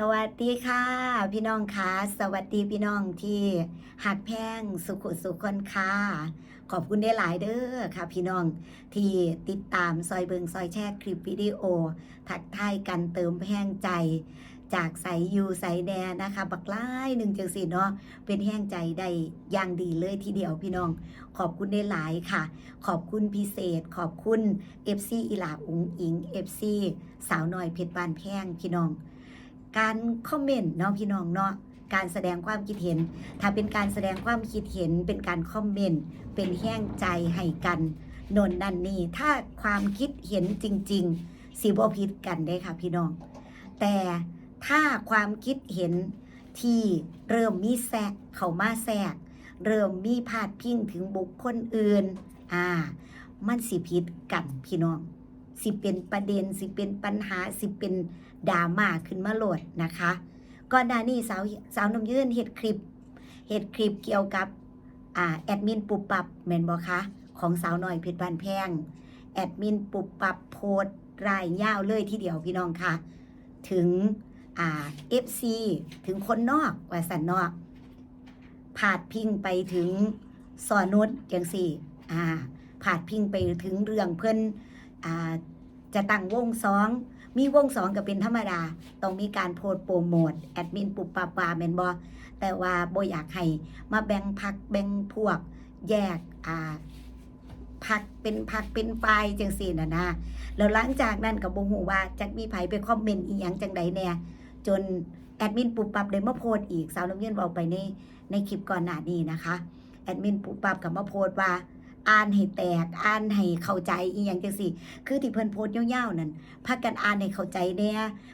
สวัสดีค่ะ พี่น้องคะสวัสดีพี่น้องที่หักแพงสุขุสุขคนค่ะขอบคุณได้หลายเด้อค่ะ พี่น้องที่ติดตามซอยเบิงซอยแชร์คลิปวิดีโอทักทายกันเติมแห้งใจ จากใสยูใสแดนนะคะ บักไล่หนึ่งจังสีเนาะเป็นแห้งใจได้อย่างดีเลยทีเดียวพี่น้อง ขอบคุณได้หลายค่ะ ขอบคุณพิเศษ ขอบคุณ FC อีหลาอุงอิง FC สาวน้อยเพชรบานแพงพี่น้อง การคอมเมนต์เนาะพี่น้องเนาะการแสดงความคิดเห็น ถ้าเป็นการแสดงความคิดเห็น เป็นการคอมเมนต์ เป็นแห้งใจให้กันโนนนั่นนี่ ถ้าความคิดเห็นจริง ๆสิบพิดกันได้ค่ะพี่น้อง แต่ถ้าความคิดเห็นที่เริ่มมีแทรกเข้ามาแทรก เริ่มมีพาดพิงถึงบุคคลอื่น อ่า มันสิผิดกันพี่น้อง สิเป็นประเด็น สิเป็นปัญหา สิเป็นดราม่าขึ้นมาโหลดนะคะก่อนหน้านี้สาวสาวนมยื่นเฮ็ดคลิปเฮ็ดคลิปเกี่ยวกับอ่าแอดมินปุบปับแมนบ่คะของสาวหน้อยเพชรบานแพงแอดมินปุบปับโพสรายยาวเลยทีเดียวพี่น้องค่ะ ถึงอ่า FC ถึงคนนอกว่าสันนอกผาดพิงไปถึงสอนุชจังสี่อ่าผาดพิงไปถึงเรื่องเพิ่อ่า จะตั้งวงสองมีวงสองก็เป็นธรรมดา ต้องมีการโพสโปรโมทแอดมินปุบปาปาแมนบอแต่ว่าบ่อยากให้มาแบ่งพักแบ่งพวกแยกอ่าพักเป็นพักเป็นไฟจังสี่นะนะแล้วหลังจากนั้นก็บ่ฮู้ว่าจักมีไผไปคอมเมนต์อีหยังจังใดแน่จนแอดมินปุบปับได้มาโพสอีกสาวน้ำเย็นบอกไปในในคลิปก่อนหน้านี้นะคะแอดมินปุบปับกับมาโพสว่า อ่านให้แตกอ่านให้เข้าใจอีหยังจังสี่ คือที่เพิ่นโพสต์ยาวๆนั่นพากันอ่านให้เข้าใจแน่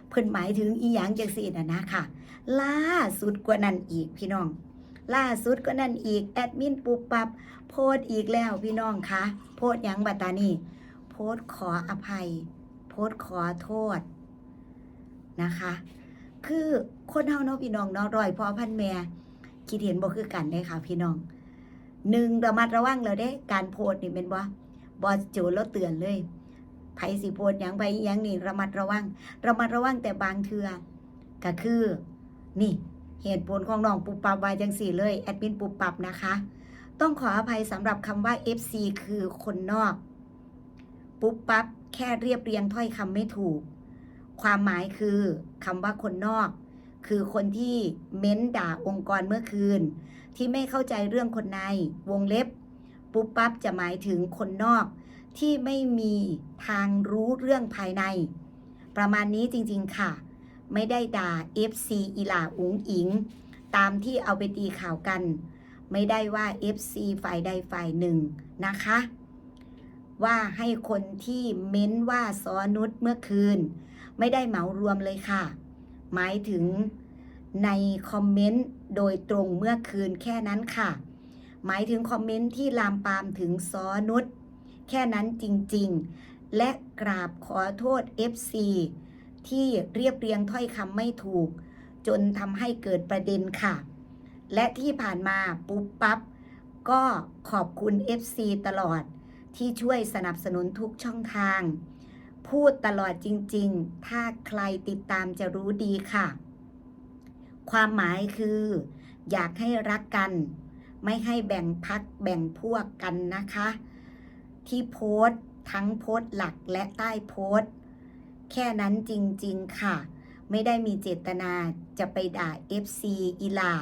เพิ่นหมายถึงอีหยังจังสี่น่ะนะค่ะ ล่าสุดกว่านั้นอีกพี่น้อง ล่าสุดกว่านั้นอีกแอดมินปุบปับโพสต์อีกแล้วพี่น้องคะโพสต์หยังบัดตานี่โพสต์ขออภัย โพสต์ขอโทษนะคะ คือคนเฮาเนาะพี่น้องเนาะร้อยพ่อพันแม่คิดเห็นบ่คือกันเด้ค่ะ พี่น้อง หนึ่งระมัดระวังแล้วเด้การโพสต์นี่เป็นบ่บอสโจแล้วเตือนเลยไผสิโพสต์หยังไปอีหยังนี่ระมัดระวัง ระมัดระวังแต่บางเทือก็คือ นี่เหตุผลของน้องปุบปับวายจังสี่เลยแอดมินปุบปับนะคะ ต้องขออภัยสำหรับคำว่า FC คือคนนอก ปุบปับแค่เรียบเรียงถ้อยคำไม่ถูก ความหมายคือคำว่าคนนอก คือคนที่เม้นด่าองค์กรเมื่อคืน ที่ไม่เข้าใจเรื่องคนในวงเล็บ ปุ๊บปั๊บจะหมายถึงคนนอก ที่ไม่มีทางรู้เรื่องภายใน ประมาณนี้จริงๆค่ะ ไม่ได้ด่า FC อีหลาอุงอิง ตามที่เอาไปตีข่าวกัน ไม่ได้ว่า FC ฝ่ายใดฝ่ายหนึ่งนะคะ ว่าให้คนที่เม้นว่าซอนุชเมื่อคืน ไม่ได้เหมารวมเลยค่ะ หมายถึงในคอมเมนต์โดยตรงเมื่อคืนแค่นั้นค่ะ หมายถึงคอมเมนต์ที่ลามปามถึงซอนุชแค่นั้นจริงๆ และกราบขอโทษ FC ที่เรียบเรียงถ้อยคำไม่ถูก จนทำให้เกิดประเด็นค่ะ และที่ผ่านมาปุ๊บปั๊บก็ขอบคุณ FC ตลอดที่ช่วยสนับสนุนทุกช่องทาง พูดตลอดจริง ๆ ถ้าใครติดตามจะรู้ดีค่ะ ความหมายคือ อยากให้รักกัน ไม่ให้แบ่งพักแบ่งพวกกันนะคะ ที่โพสต์ทั้งโพสต์หลักและใต้โพสต์ แค่นั้นจริง ๆ ค่ะ ไม่ได้มีเจตนาจะไปด่า FC อีลา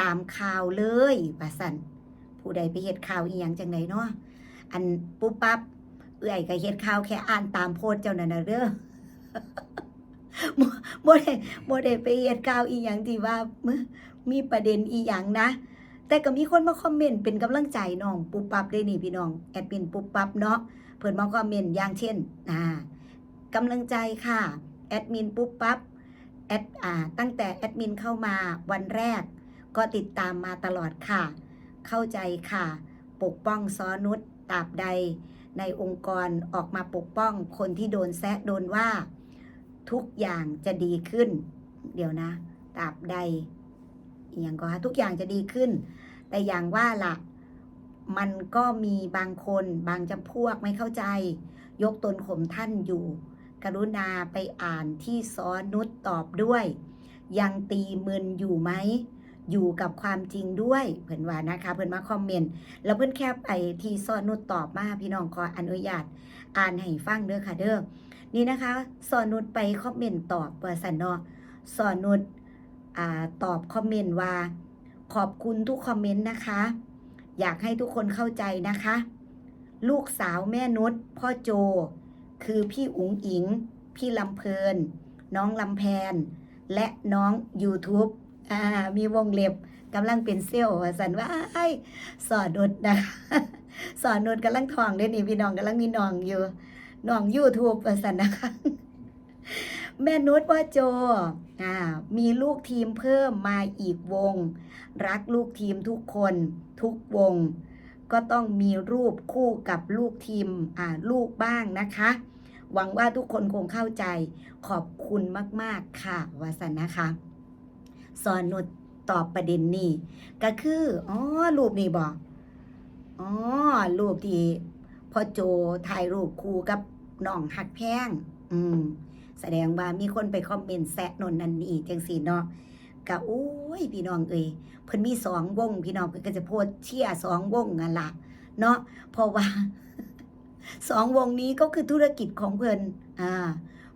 ตามข่าวเลยว่าสันผู้ใดไปเฮ็ดข่าวอีหยังจังไดเนาะอันปุ๊บปั๊บ เอื่อยก็เฮ็ดข่าวแค่อ่านตามโพสเจ้านั่นน่ะเด้อบ่บ่ได้บ่ได้ไปเฮ็ดข่าวอีหยังที่ว่ามมีประเด็นอีหยังนะ แต่ก็มีคนมาคอมเมนต์เป็นกำลังใจน้องปุ๊บปั๊บได้นี่พี่น้องแอดมินปุ๊บปั๊บเนาะเพิ่นมาคอมเมนต์อย่างเช่นอ่ากำลังใจค่ะแอดมินปุ๊บปั๊บแอดอ่าตั้งแต่แอดมินเข้ามาวันแรก ก็ติดตามมาตลอดค่ะ เข้าใจค่ะ ปกป้องซอนุชตราบใด ในองค์กรออกมาปกป้อง คนที่โดนแซะโดนว่าทุกอย่างจะดีขึ้น เดี๋ยวนะตราบใดอย่างก็ทุกอย่างจะดีขึ้น แต่อย่างว่าล่ะมันก็มีบางคนบางจำพวกไม่เข้าใจ ยกตนข่มท่านอยู่ กรุณาไปอ่านที่ซอนุชตอบด้วย ยังตีมึนอยู่ไหม อยู่กับความจริงด้วยเพิ่อนว่านะคะเพิ่อนมาคอมเมนต์แล้วเพิ่อนแคปไปที่ซอนนุดตอบมาพี่น้องขออนุญาตอ่านให้ฟังเด้อค่ะเด้อนี่นะคะสอนนุดไปคอมเมนต์ตอบว่าสันเนาะสอนนุดอ่าตอบคอมเมนต์ว่า ขอบคุณทุกคอมเมนต์นะคะ อยากให้ทุกคนเข้าใจนะคะ ลูกสาวแม่นุชพ่อโจ คือพี่อุ๋งอิง พี่ลำเพลิน น้องลำแพน และน้อง YouTube อ่ามีวงเล็บกำลังเป็นเซลล์ว่าสันว่าไอ้สอนนุดนะคะสอนนุดกำลังทองเด้นี่พี่น้องกำลังมีน้องอยู่น้อง YouTube ว่าสันนะคะแม่นุชว่าโจอ่ามีลูกทีมเพิ่มมาอีกวง รักลูกทีมทุกคนทุกวง ก็ต้องมีรูปคู่กับลูกทีมอ่าลูกบ้างนะคะ หวังว่าทุกคนคงเข้าใจขอบคุณมาก ๆ ค่ะวาสันนะคะ สอนนุชตอบประเด็นนี้ ก็คืออ๋อรูปนี้บอกอ๋อรูปที่พ่อโจถ่ายรูปคู่กับน้องหักแพงอืม แสดงว่ามีคนไปคอมเมนต์แซะนนนันนี่จังสีเนาะกะโอ้ยพี่น้องเอ้ยเพิ่นมีสองวง พี่น้องเพิ่นก็จะโพสเชียสองวงนั่นล่ะเนาะเพราะว่าสองวงนี้ก็คือธุรกิจของเพิ่นอ่า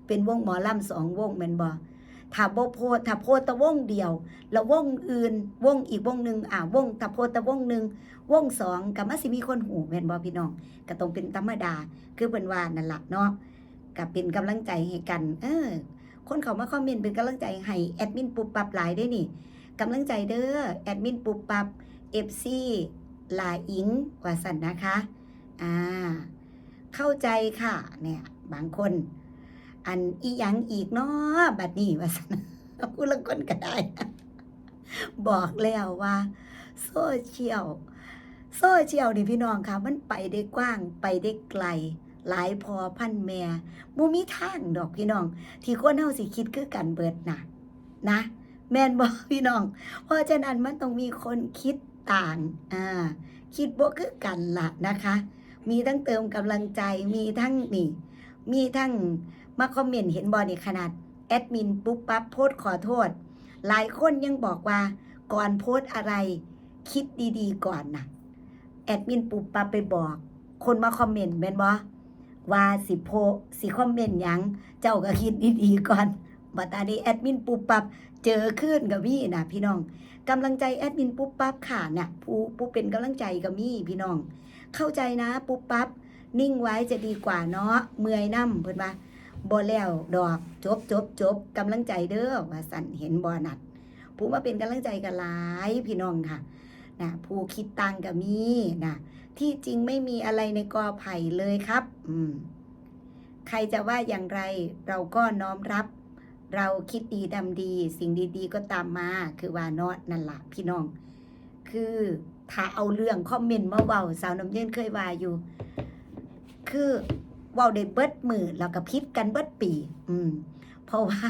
เป็นวงหมอลำสองวงแม่นบ่ ถ้าโบโพถ้าโพต์แต่วงเดียว แล้ววงอื่น วงอีกวงหนึ่งอ่าวงถ้าโพต์แต่วงหนึ่งวงสองก็มาสิมีคนหูแม่นบ่พี่น้องก็ต้องเป็นธรรมดา คือเพิ่นว่านั่นแหละเนาะกับเป็นกำลังใจให้กัน เออ คนเขามาคอมเมนต์เป็นกำลังใจให้แอดมินปุบปับหลายได้นี่กำลังใจเด้อแอดมินปุบปับเอฟซีลาอิงกว่าสันนะคะ อ่า เข้าใจค่ะ เนี่ย บางคน อันอีหยังอีกเนาะบัดนี้ว่าสันพูดละคนก็ได้ บอกแล้วว่า โซเชียลโซเชียลนี่พี่น้องค่ะ มันไปได้กว้างไปได้ไกล หลายพอพันแม่บ่มีทางดอกพี่น้อง ที่คนเฮาสิคิดคือกันเบิดน่ะนะ แม่นบ่พี่น้อง เพราะฉะนั้นมันต้องมีคนคิดต่างอ่าคิดบ่คือกันละนะคะ มีทั้งเติมกำลังใจมีทั้งนี่ มีทั้ง มาคอมเมนต์เห็นบ่นี่ขนาดแอดมินปุ๊บปั๊บโพสขอโทษ หลายคนยังบอกว่าก่อนโพสอะไร คิดดีๆก่อนนะแอดมินปุ๊บปั๊บไปบอก คนมาคอมเมนต์แม่นบ่ว่าสิโพสิคอมเมนต์ยังเจ้าก็คิดดีๆก่อนบัตานี้แอดมินปุ๊บปั๊บเจอขึ้นกับมี่นะพี่น้องกำลังใจแอดมินปุ๊บปั๊บค่ะเนี่ยผู้ผู้เป็นกำลังใจกับมี่พี่น้อง เข้าใจนะปุ๊บปั๊บนิ่งไว้จะดีกว่าเนาะเมื่อยน้ำเพิ่นว่า บ่แล้วดอกจบจบจบกำลังใจเด้อว่าสั่นเห็นบ่นัด ผู้มาเป็นกำลังใจกันหลายพี่น้องค่ะนะผู้คิดตังกับมีนะที่จริงไม่มีอะไรในกอไผ่เลยครับ อืมใครจะว่าอย่างไรเราก็น้อมรับ เราคิดดีทำดี สิ่งดีๆก็ตามมา คือว่าเนาะนั่นละพี่น้อง คือถ้าเอาเรื่องคอมเมนต์มาเว้าสาวน้ำเย็นเคยว่าอยู่ คือ ว้าได้เบิดมือแล้วก็พิษกันเบิดปี อืม เพราะว่า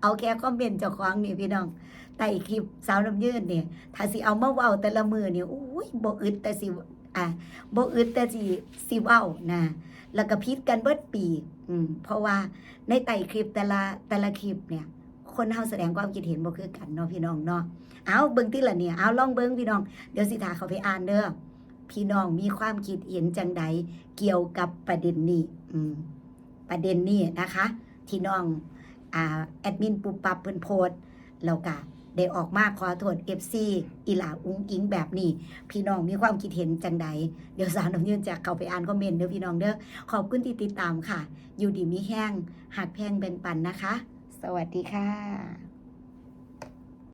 เอาแค่คอมเมนต์เจ้าของนี่พี่น้องไต่คลิปสาวน้ำยืนเนี่ยถ้าสิเอามาเว้าแต่ละมือเนี่ยอุ้ยบ่อึดแต่สิอะบ่อึดแต่สิสิเว้านะแล้วก็พิษกันเบิดปี อืม เพราะว่าในไต่คลิปแต่ละแต่ละคลิปเนี่ยคนเฮาแสดงความคิดเห็นบ่คือกันเนาะพี่น้องเนาะ เอาเบิ่งติละเนี่ย เอาลองเบิ่งพี่น้อง เดี๋ยวสิถาเขาไปอ่านเด้อ พี่น้องมีความคิดเห็นจังใดเกี่ยวกับประเด็นนี้ประเด็นนี้นะคะ ที่น้องแอดมินปุบปับเพิ่นโพสต์แล้วก็ได้ออกมาขอโทษ FC อีหลาอุ้งอิงแบบนี้ พี่น้องมีความคิดเห็นจังใดเดี๋ยวสาวน้ำยืนจะเข้าไปอ่านคอมเมนต์เด้อพี่น้องเด้อขอบคุณที่ติดตามค่ะ อยู่ดีมีแห้งหักแพงแบ่งปันนะคะ สวัสดีค่ะ